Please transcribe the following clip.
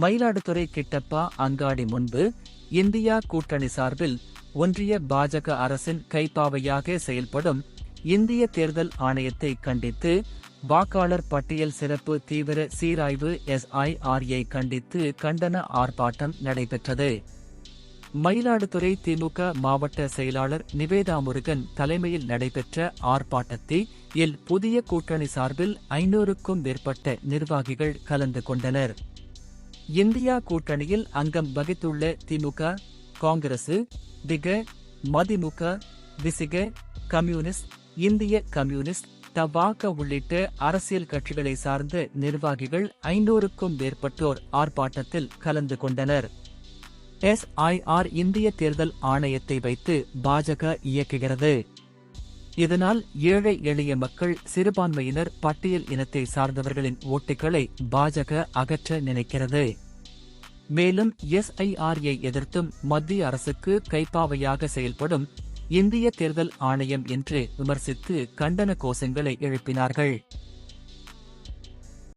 மயிலாடுதுறை கிட்டப்பா அங்காடி முன்பு இந்தியா கூட்டணி சார்பில் ஒன்றிய பாஜக அரசின் கைப்பாவையாக செயல்படும் இந்திய தேர்தல் ஆணையத்தை கண்டித்து வாக்காளர் பட்டியல் சிறப்பு தீவிர சீராய்வு எஸ்ஐஆர்ஐ கண்டித்து கண்டன ஆர்ப்பாட்டம் நடைபெற்றது. மயிலாடுதுறை திமுக மாவட்ட செயலாளர் நிவேதா முருகன் தலைமையில் நடைபெற்ற ஆர்ப்பாட்டத்தில் இல் புதிய கூட்டணி சார்பில் ஐநூறுக்கும் மேற்பட்ட நிர்வாகிகள் கலந்து கொண்டனர். இந்தியா கூட்டணியில் அங்கம் வகித்துள்ள திமுக காங்கிரசு திக மதிமுக விசிக கம்யூனிஸ்ட் இந்திய கம்யூனிஸ்ட் தபாக உள்ளிட்ட அரசியல் கட்சிகளை சார்ந்த நிர்வாகிகள் ஐநூறுக்கும் மேற்பட்டோர் ஆர்ப்பாட்டத்தில் கலந்து கொண்டனர். எஸ்ஐஆர் இந்திய தேர்தல் ஆணையத்தை வைத்து பாஜக இயக்குகிறது. இதனால் ஏழை எளிய மக்கள் சிறுபான்மையினர் பட்டியல் இனத்தை சார்ந்தவர்களின் ஓட்டுகளை பாஜக அகற்ற நினைக்கிறது. மேலும் எஸ்ஐஆர்ஐ எதிர்த்தும் மத்திய அரசுக்கு கைப்பாவையாக செயல்படும் இந்திய தேர்தல் ஆணையம் என்று விமர்சித்து கண்டன கோஷங்களை எழுப்பினார்கள்.